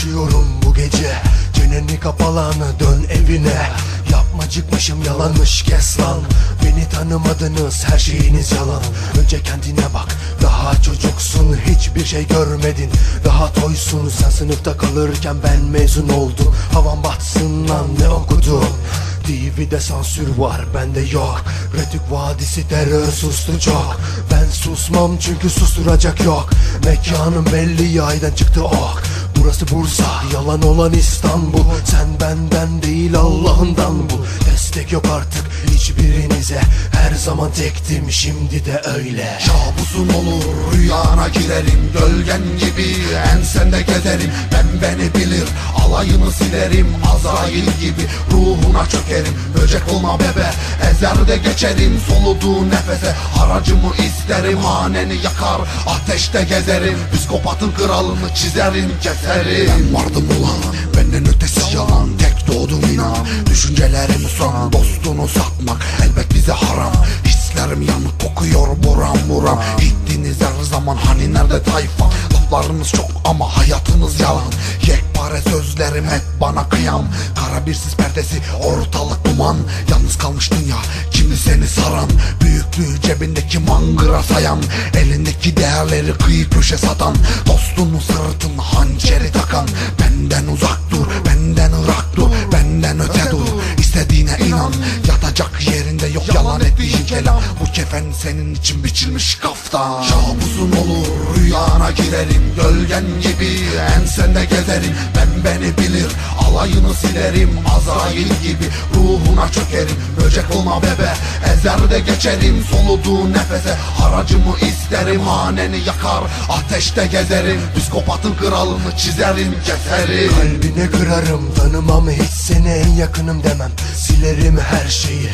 konuşuyorum bu gece. Çeneni kapalanı dön evine. Yapmacıkmışım yalanmış kes lan. Beni tanımadınız her şeyiniz yalan. Önce kendine bak daha çocuksun Hiçbir şey görmedin. Daha toysun Sen sınıfta kalırken ben mezun oldum. Havan batsın lan ne okudun? TV'de sansür var bende yok. Retük Vadisi terör sustu çok. Ben susmam çünkü susturacak yok. Mekanım belli yaydan çıktı ok Burası Bursa yalan olan İstanbul. Sen benden değil Allah'ından bu. Destek yok artık hiçbirinize. Her zaman tektim şimdi de öyle. Kabusun olur rüyana girerim. Gölgen gibi ensende gezerim. Ben beni bilir alayını silerim Azrail gibi ruhuna çökerim. Böcek olma bebe ezerde geçerim. Soluduğu nefese haracımı isterim. Haneni yakar ateşte gezerim. Psikopatın kralını çizerim keserim. Ben vardım ulan benden ötesi yalan. Tek doğdum inan Düşüncelerim son. Dostunu satmak Elbet bize haram. Hislerim yanık kokuyor buram buram. Gittiniz her zaman hani nerede tayfa? Laflarınız çok ama hayatınız yalan Yekpare sözlerim hep bana kıyam. Kara bir sis perdesi ortalık duman. Yalnız kalmış dünya kimdi seni saran? Büyüklüğü cebindeki mangıra sayan. Elindeki değerleri kıyı köşe satan. Dostunun sırtına hançeri takan. Benden uzak dur benden ırak dur Benden öte dur. İstediğine inan Yatacak yerinde yok. Yalan ettiğin kelam. Bu kefen senin için biçilmiş kaftan. Kabusun olur rüyana girerim Gölgen gibi ensende gezerim. Ben beni bilir alayını silerim Azrail gibi ruhuna çökerim. Böcek olma bebe ezerde geçerim Soluduğu nefese haracımı isterim. Haneni yakar ateşte gezerim. Psikopatın kralını çizerim keserim. Kalbine kırarım tanımam hiç seni en yakınım demem. Silerim her şeyi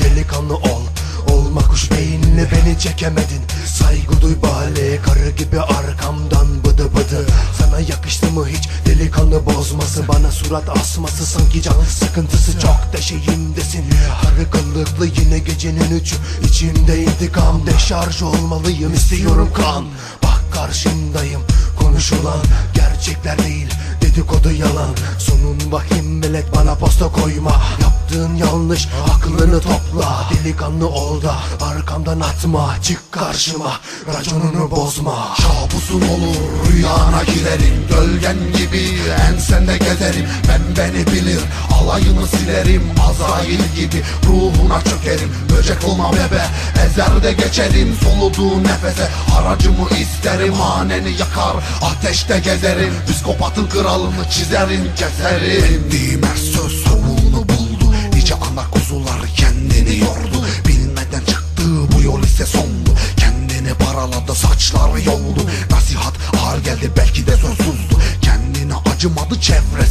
çekemedin. Saygı duy bale karı gibi arkamdan bıdı bıdı. Sana yakıştı mı hiç? Delikanlı bozması Bana surat asması sanki can sıkıntısı. Çok deşeğimdesin Karı kıllıklı yine gecenin üçü içimde intikam Deşarj olmalıyım. İstiyorum kan. Bak karşımdayım konuşulan gerçekler değil dedikodu yalan. Sonun vahim millet bana posta koyma. Yaptığın yanlış aklını topla. Delikanlı ol da arkamdan atma Çık karşıma. Raconunu bozma. Kabusun olur rüyana girerim. Gölgen gibi ensende gezerim. Ben beni bilir alayını silerim. Azrail gibi ruhuna çökerim. Böcek olma bebe ezerde geçerim. Soluduğu nefese haracımı isterim. Haneni yakar ateşte gezerim. Psikopatın kralını çizerim keserim. Ettiğim her söz sonunu buldu. Nice ana kuzular kendini yordu. Bilmeden çıktığı bu yol ise sondu. Kendini paraladı saçları yoldu. Nasihat ağır geldi belki de sözsüzdü Kendine acımadı çevresi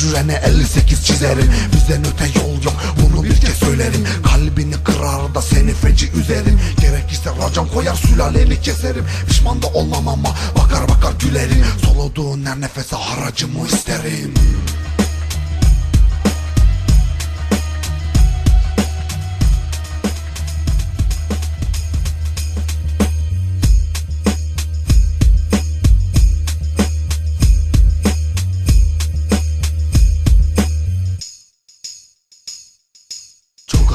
hücrene 58 çizerim. Bizden öte yol yok bunu bir kez söylerim. Kalbini kırar da seni feci üzerim. Gerekirse racon koyar sülaleni keserim. Pişman da olmam ama bakar bakar gülerim. Soluduğun her nefese haracımı isterim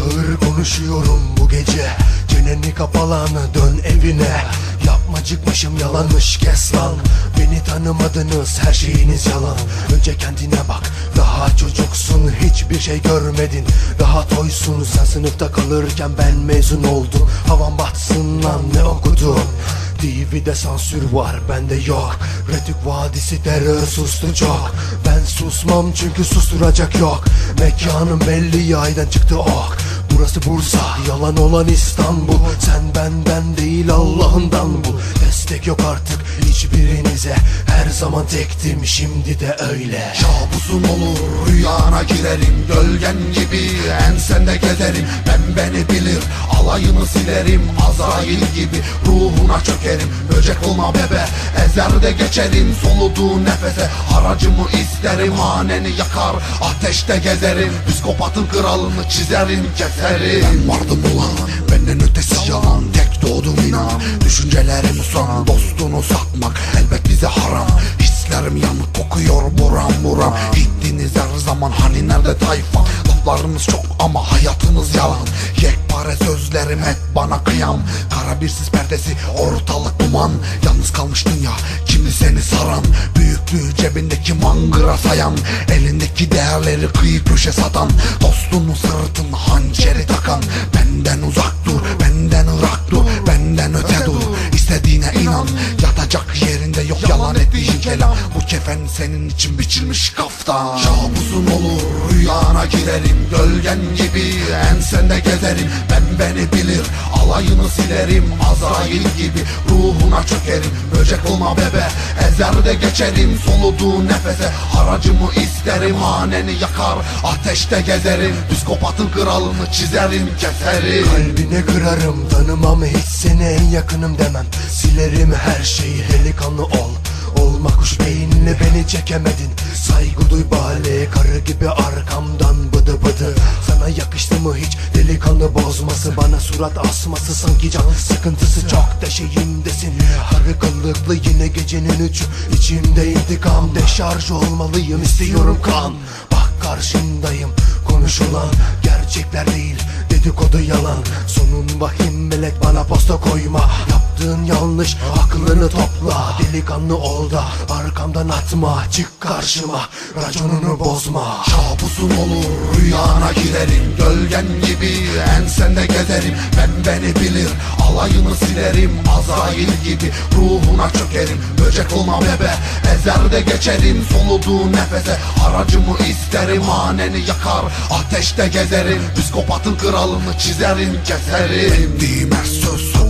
ağır konuşuyorum bu gece. Çeneni kapalanı dön evine. Yapmacıkmışım yalanmış kes lan. Beni tanımadınız her şeyiniz yalan. Önce kendine bak daha çocuksun Hiçbir şey görmedin. Daha toysun Sen sınıfta kalırken ben mezun oldum. Havan batsın lan ne okudun? TV'de sansür var bende yok. Retük Vadisi terör sustu çok. Ben susmam çünkü susturacak yok. Mekanım belli yaydan çıktı ok Burası Bursa yalan olan İstanbul. Sen benden değil Allah'ından bu. Destek yok artık hiçbirinize. Her zaman tektim şimdi de öyle. Kabusun olur rüyana girerim. Gölgen gibi ensende gezerim. Ben beni bilir alayını silerim. Azrail gibi ruhuna çökerim. Böcek olma bebe ezer de geçerim. Soluduğu nefese haracımı isterim. Haneni yakar ateşte gezerim. Psikopatın kralını çizerim keserim Ben vardım ulan benden ötesi yalan. Tek doğdum inan Düşüncelerim son dostunu satmak Elbet bize haram. Hislerim yanık kokuyor buram buram. Gittiniz her zaman hani nerede tayfa? Laflarınız çok ama hayatınız yalan. Yekpare sözlerim hep bana kıyam. Kara bir sis perdesi ortalık duman. Yalnız kalmış dünya kimdi seni saran Büyüklüğü cebindeki mangıra sayan Elindeki değerleri kıyı köşe satan Dostunun sırtına hançeri takan Benden uzak dur benden ırak dur Benden öte dur İstediğine inan Yatacak ettiğin kelam Bu kefen senin için biçilmiş kaftan Kabusun olur rüyana girerim Gölgen gibi ensende gezerim. Ben beni bilir alayını silerim Azrail gibi ruhuna çökerim. Böcek olma bebe ezer de geçerim Soluduğu nefese haracımı isterim. Haneni yakar ateşte gezerim. Psikopatın kralını çizerim keserim. Kalbine kırarım tanımam hiç seni en yakınım demem. Silerim her şeyi delikanlı ol Olma kuş beyinle beni çekemedin. Saygı duy bale karı gibi arkamdan bıdı bıdı. Sana yakıştı mı hiç? Delikanlı bozması Bana surat asması sanki can sıkıntısı. Çok deşeğimdesin. Harı kıllıklı yine gecenin üçü içimde intikam Deşarj olmalıyım. İstiyorum kan. Bak karşındayım. Konuşulan gerçekler değil dedikodu yalan. Sonun vahim melek bana posta koyma. Yaptığın yanlış aklını topla. Delikanlı ol da arkamdan atma Çık karşıma raconunu bozma. Kabusun olur rüyana girerim Gölgen gibi ensende gezerim. Ben beni bilir alayını silerim Azrail gibi ruhuna çökerim. Böcek olma bebe ezer de geçerim Soluduğu nefese. Haracımı isterim Haneni yakar ateşte gezerim. Psikopatın kralını çizerim keserim. Ettiğim her söz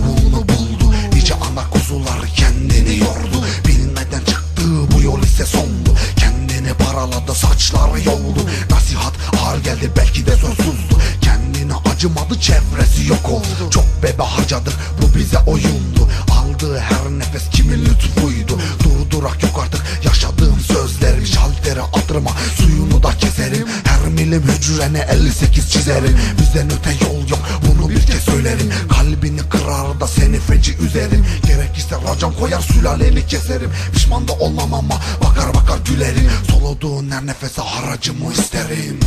saçları yoldu. Nasihat ağır geldi belki de sözsüzdü Kendine acımadı çevresi yok oldu. Çok bebe harcadık bu bize oyundu. Aldığı her nefes kimin lütfuydu? Durdurak yok artık yaşadığım sözlerim. Şaltere attırma suyunu da keserim. Her milim hücrene 58 çizerim. Bizden öte yol yok bunu bir kez söylerim seni feci üzerim Gerekirse racon koyar sülaleni keserim. Pişman da olmam ama bakar bakar gülerim. Soluduğun her nefese haracımı isterim